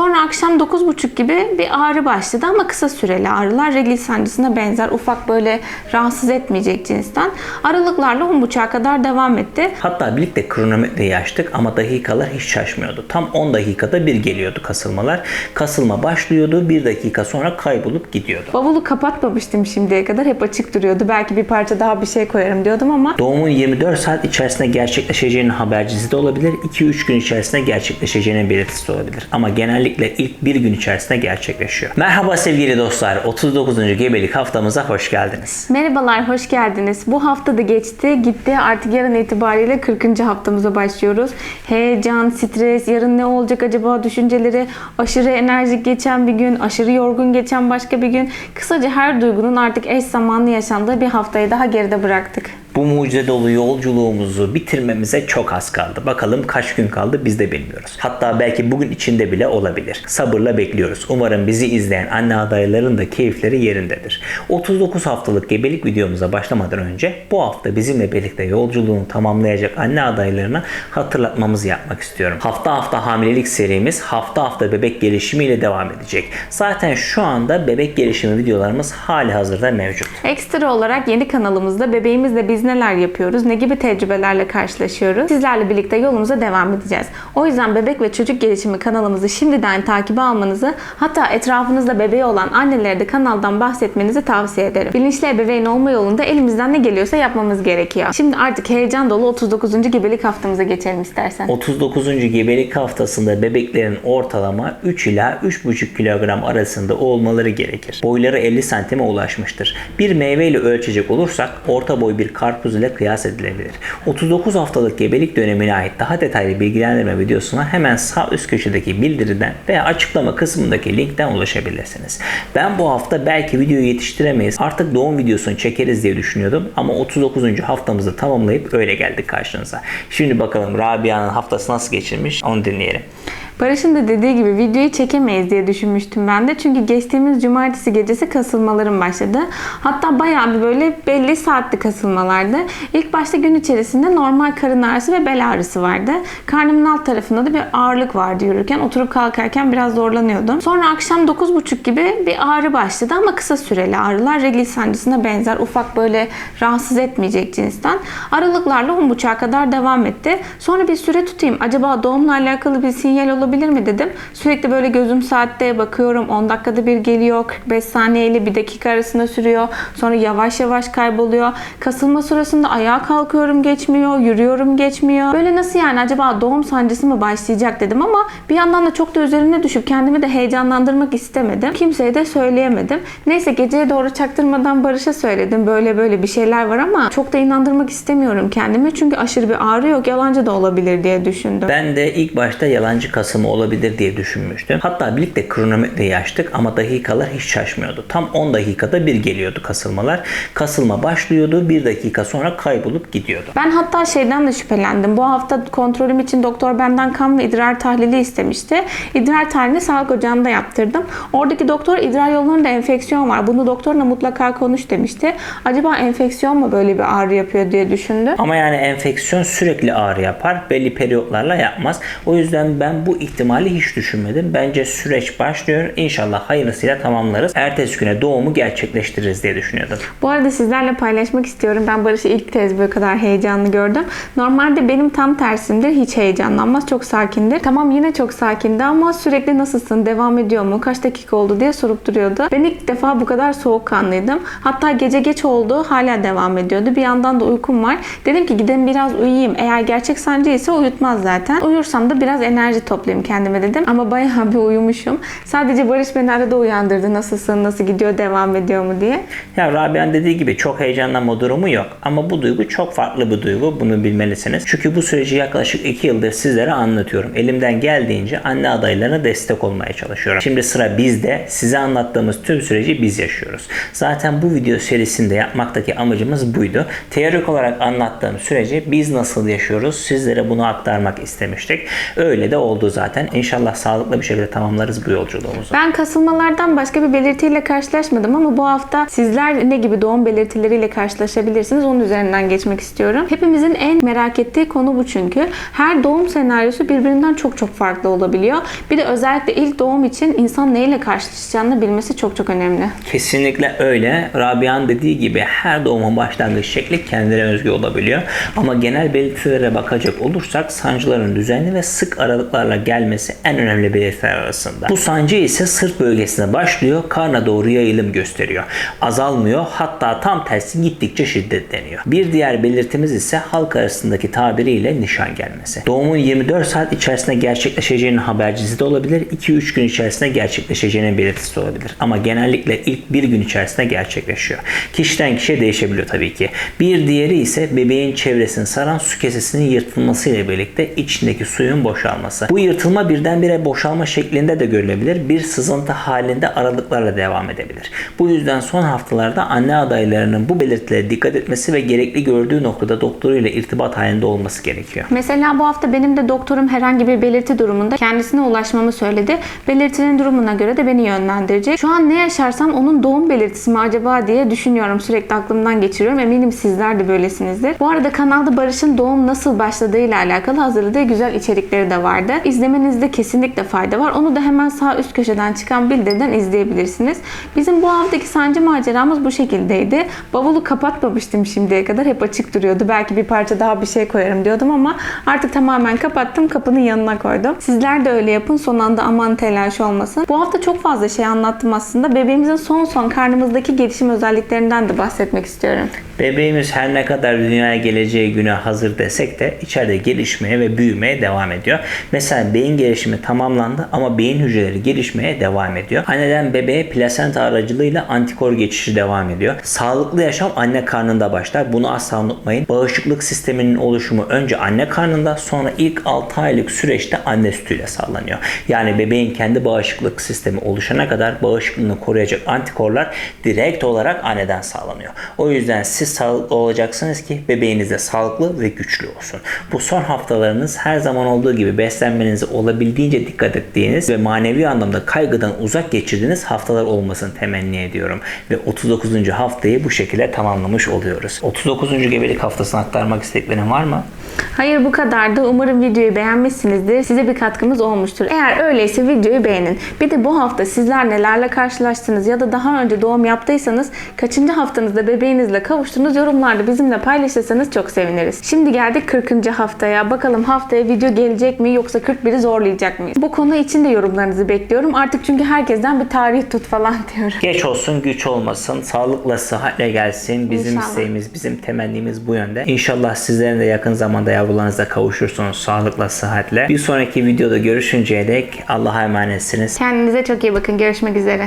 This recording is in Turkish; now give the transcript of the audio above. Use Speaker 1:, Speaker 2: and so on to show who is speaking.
Speaker 1: Sonra akşam 9.30 gibi bir ağrı başladı ama kısa süreli ağrılar regl sancısına benzer ufak böyle rahatsız etmeyecek cinsten. Aralıklarla 10.30'a kadar devam etti.
Speaker 2: Hatta birlikte kronometreyi açtık ama dakikalar hiç şaşmıyordu. Tam 10 dakikada bir geliyordu kasılmalar. Kasılma başlıyordu, bir dakika sonra kaybolup gidiyordu.
Speaker 1: Bavulu kapatmamıştım şimdiye kadar. Hep açık duruyordu. Belki bir parça daha bir şey koyarım diyordum ama
Speaker 2: Doğumun 24 saat içerisinde gerçekleşeceğinin habercisi de olabilir. 2-3 gün içerisinde gerçekleşeceğinin belirtisi de olabilir. Ama genellikle ilk bir gün içerisinde gerçekleşiyor. Merhaba sevgili dostlar. 39. gebelik haftamıza hoş geldiniz.
Speaker 1: Merhabalar, hoş geldiniz. Bu hafta da geçti, gitti. Artık yarın itibariyle 40. haftamıza başlıyoruz. Heyecan, stres, yarın ne olacak acaba düşünceleri, aşırı enerjik geçen bir gün, aşırı yorgun geçen başka bir gün. Kısaca her duygunun artık eş zamanlı yaşandığı bir haftayı daha geride bıraktık.
Speaker 2: Bu mucize dolu yolculuğumuzu bitirmemize çok az kaldı. Bakalım kaç gün kaldı biz de bilmiyoruz. Hatta belki bugün içinde bile olabilir. Sabırla bekliyoruz. Umarım bizi izleyen anne adayların da keyifleri yerindedir. 39 haftalık gebelik videomuza başlamadan önce bu hafta bizimle birlikte yolculuğunu tamamlayacak anne adaylarına hatırlatmamızı yapmak istiyorum. Hafta hafta hamilelik serimiz hafta hafta bebek gelişimiyle devam edecek. Zaten şu anda bebek gelişimi videolarımız hali hazırda mevcut.
Speaker 1: Ekstra olarak yeni kanalımızda bebeğimizle biz neler yapıyoruz, ne gibi tecrübelerle karşılaşıyoruz sizlerle birlikte yolumuza devam edeceğiz. O yüzden bebek ve çocuk gelişimi kanalımızı şimdiden takibe almanızı hatta etrafınızda bebeği olan annelere de kanaldan bahsetmenizi tavsiye ederim. Bilinçli ebeveyn olma yolunda elimizden ne geliyorsa yapmamız gerekiyor. Şimdi artık heyecan dolu 39. gebelik haftamıza geçelim istersen.
Speaker 2: 39. gebelik haftasında bebeklerin ortalama 3 ila 3,5 kilogram arasında olmaları gerekir. Boyları 50 santime ulaşmıştır. Bir meyve ile ölçecek olursak orta boy bir karpuz ile kıyas edilebilir. 39 haftalık gebelik dönemine ait daha detaylı bilgilendirme videosuna hemen sağ üst köşedeki bildiriden veya açıklama kısmındaki linkten ulaşabilirsiniz. Ben bu hafta belki videoyu yetiştiremeyiz. Artık doğum videosunu çekeriz diye düşünüyordum ama 39. haftamızı tamamlayıp öyle geldik karşınıza. Şimdi bakalım Rabia'nın haftası nasıl geçirmiş onu dinleyelim.
Speaker 1: Barış'ın da dediği gibi videoyu çekemeyiz diye düşünmüştüm ben de. Çünkü geçtiğimiz cumartesi gecesi kasılmalarım başladı. Hatta bayağı bir böyle belli saatli kasılmalardı. İlk başta gün içerisinde normal karın ağrısı ve bel ağrısı vardı. Karnımın alt tarafında da bir ağırlık vardı yürürken. Oturup kalkarken biraz zorlanıyordum. Sonra akşam 9.30 gibi bir ağrı başladı ama kısa süreli ağrılar. Regl sancısına benzer ufak böyle rahatsız etmeyecek cinsten. Aralıklarla 10.30'a kadar devam etti. Sonra bir süre tutayım. Acaba doğumla alakalı bir sinyal olabilir mi dedim. Sürekli böyle gözüm saatte bakıyorum. 10 dakikada bir geliyor. 45 saniye ile 1 dakika arasında sürüyor. Sonra yavaş yavaş kayboluyor. Kasılma sırasında ayağa kalkıyorum geçmiyor. Yürüyorum geçmiyor. Böyle nasıl yani acaba doğum sancısı mı başlayacak dedim ama bir yandan da çok da üzerine düşüp kendimi de heyecanlandırmak istemedim. Kimseye de söyleyemedim. Neyse geceye doğru çaktırmadan Barış'a söyledim. Böyle böyle bir şeyler var ama çok da inandırmak istemiyorum kendimi. Çünkü aşırı bir ağrı yok. Yalancı da olabilir diye düşündüm.
Speaker 2: Ben de ilk başta yalancı kasımı olabilir diye düşünmüştüm. Hatta birlikte kronometreyi açtık ama dakikalar hiç şaşmıyordu. Tam 10 dakikada bir geliyordu kasılmalar. Kasılma başlıyordu, bir dakika sonra kaybolup gidiyordu.
Speaker 1: Ben hatta şeyden de şüphelendim. Bu hafta kontrolüm için doktor benden kan ve idrar tahlili istemişti. İdrar tahlilini sağlık ocağında yaptırdım. Oradaki doktor idrar yollarında enfeksiyon var. Bunu doktorla mutlaka konuş demişti. Acaba enfeksiyon mu böyle bir ağrı yapıyor diye düşündüm.
Speaker 2: Ama yani enfeksiyon sürekli ağrı yapar. Belli periyotlarla yapmaz. O yüzden ben bu ihtimali hiç düşünmedim. Bence süreç başlıyor. İnşallah hayırlısıyla tamamlarız. Ertesi güne doğumu gerçekleştiririz diye düşünüyordum.
Speaker 1: Bu arada sizlerle paylaşmak istiyorum. Ben Barış'ı ilk kez böyle kadar heyecanlı gördüm. Normalde benim tam tersimdir. Hiç heyecanlanmaz. Çok sakindir. Tamam yine çok sakindi ama sürekli nasılsın? Devam ediyor mu? Kaç dakika oldu diye sorup duruyordu. Ben ilk defa bu kadar soğukkanlıydım. Hatta gece geç oldu. Hala devam ediyordu. Bir yandan da uykum var. Dedim ki gidin biraz uyuyayım. Eğer gerçek sancı ise uyutmaz zaten. Uyursam da biraz enerji toplayayım kendime dedim. Ama bayağı bir uyumuşum. Sadece Barış beni arada uyandırdı. Nasılsın? Nasıl gidiyor? Devam ediyor mu diye.
Speaker 2: Ya Rabia'nın dediği gibi çok heyecanlanma durumu yok. Ama bu duygu çok farklı bir duygu. Bunu bilmelisiniz. Çünkü bu süreci yaklaşık 2 yıldır sizlere anlatıyorum. Elimden geldiğince anne adaylarına destek olmaya çalışıyorum. Şimdi sıra bizde. Size anlattığımız tüm süreci biz yaşıyoruz. Zaten bu video serisinde yapmaktaki amacımız buydu. Teorik olarak anlattığım süreci biz nasıl yaşıyoruz sizlere bunu aktarmak istemiştik. Öyle de oldu zaten. Zaten. İnşallah sağlıklı bir şekilde tamamlarız bu yolculuğumuzu.
Speaker 1: Ben kasılmalardan başka bir belirtiyle karşılaşmadım ama bu hafta sizler ne gibi doğum belirtileriyle karşılaşabilirsiniz onun üzerinden geçmek istiyorum. Hepimizin en merak ettiği konu bu çünkü. Her doğum senaryosu birbirinden çok çok farklı olabiliyor. Bir de özellikle ilk doğum için insan neyle karşılaşacağını bilmesi çok çok önemli.
Speaker 2: Kesinlikle öyle. Rabia'nın dediği gibi her doğumun başlangıç şekli kendine özgü olabiliyor. Ama genel belirtilere bakacak olursak sancıların düzenli ve sık aralıklarla gelmesi en önemli belirtiler arasında. Bu sancı ise sırt bölgesine başlıyor, karna doğru yayılım gösteriyor. Azalmıyor, hatta tam tersi gittikçe şiddetleniyor. Bir diğer belirtimiz ise halk arasındaki tabiriyle nişan gelmesi. Doğumun 24 saat içerisinde gerçekleşeceğinin habercisi de olabilir, 2-3 gün içerisinde gerçekleşeceğinin belirtisi olabilir. Ama genellikle ilk bir gün içerisinde gerçekleşiyor. Kişiden kişiye değişebiliyor tabii ki. Bir diğeri ise bebeğin çevresini saran su kesesinin yırtılmasıyla birlikte içindeki suyun boşalması. Bu yırtılma birdenbire boşalma şeklinde de görülebilir. Bir sızıntı halinde aralıklarla devam edebilir. Bu yüzden son haftalarda anne adaylarının bu belirtilere dikkat etmesi ve gerekli gördüğü noktada doktoruyla irtibat halinde olması gerekiyor.
Speaker 1: Mesela bu hafta benim de doktorum herhangi bir belirti durumunda kendisine ulaşmamı söyledi. Belirtinin durumuna göre de beni yönlendirecek. Şu an ne yaşarsam onun doğum belirtisi mi acaba diye düşünüyorum. Sürekli aklımdan geçiriyorum. Eminim sizler de böylesinizdir. Bu arada kanalda Barış'ın doğum nasıl başladığıyla alakalı hazırladığı güzel içerikleri de vardı. İzlemenizde kesinlikle fayda var. Onu da hemen sağ üst köşeden çıkan bildiriden izleyebilirsiniz. Bizim bu haftaki sancı maceramız bu şekildeydi. Bavulu kapatmamıştım şimdiye kadar. Hep açık duruyordu. Belki bir parça daha bir şey koyarım diyordum ama artık tamamen kapattım. Kapının yanına koydum. Sizler de öyle yapın. Son anda aman telaş olmasın. Bu hafta çok fazla şey anlattım aslında. Bebeğimizin son son karnımızdaki gelişim özelliklerinden de bahsetmek istiyorum.
Speaker 2: Bebeğimiz her ne kadar dünyaya geleceği güne hazır desek de içeride gelişmeye ve büyümeye devam ediyor. Mesela beyin gelişimi tamamlandı ama beyin hücreleri gelişmeye devam ediyor. Anneden bebeğe plasenta aracılığıyla antikor geçişi devam ediyor. Sağlıklı yaşam anne karnında başlar. Bunu asla unutmayın. Bağışıklık sisteminin oluşumu önce anne karnında sonra ilk 6 aylık süreçte anne sütüyle sağlanıyor. Yani bebeğin kendi bağışıklık sistemi oluşana kadar bağışıklığını koruyacak antikorlar direkt olarak anneden sağlanıyor. O yüzden siz sağlıklı olacaksınız ki bebeğiniz de sağlıklı ve güçlü olsun. Bu son haftalarınız her zaman olduğu gibi beslenmenize olabildiğince dikkat ettiğiniz ve manevi anlamda kaygıdan uzak geçirdiğiniz haftalar olmasını temenni ediyorum. Ve 39. haftayı bu şekilde tamamlamış oluyoruz. 39. gebelik haftasını aktarmak istediklerin var mı?
Speaker 1: Hayır bu kadardı. Umarım videoyu beğenmişsinizdir. Size bir katkımız olmuştur. Eğer öyleyse videoyu beğenin. Bir de bu hafta sizler nelerle karşılaştınız ya da daha önce doğum yaptıysanız kaçıncı haftanızda bebeğinizle kavuştunuz yorumlarda bizimle paylaşırsanız çok seviniriz. Şimdi geldik 40. haftaya. Bakalım haftaya video gelecek mi yoksa 41'i zorlayacak mıyız? Bu konu için de yorumlarınızı bekliyorum. Artık çünkü herkesten bir tarih tut falan diyorum.
Speaker 2: Geç olsun güç olmasın. Sağlıkla sıhhatle gelsin. Bizim
Speaker 1: İnşallah.
Speaker 2: isteğimiz, bizim temennimiz bu yönde. İnşallah sizlerin de yakın zamanda yavrularınızla kavuşursunuz sağlıkla sıhhatle. Bir sonraki videoda görüşünceye dek Allah'a emanetsiniz.
Speaker 1: Kendinize çok iyi bakın. Görüşmek üzere.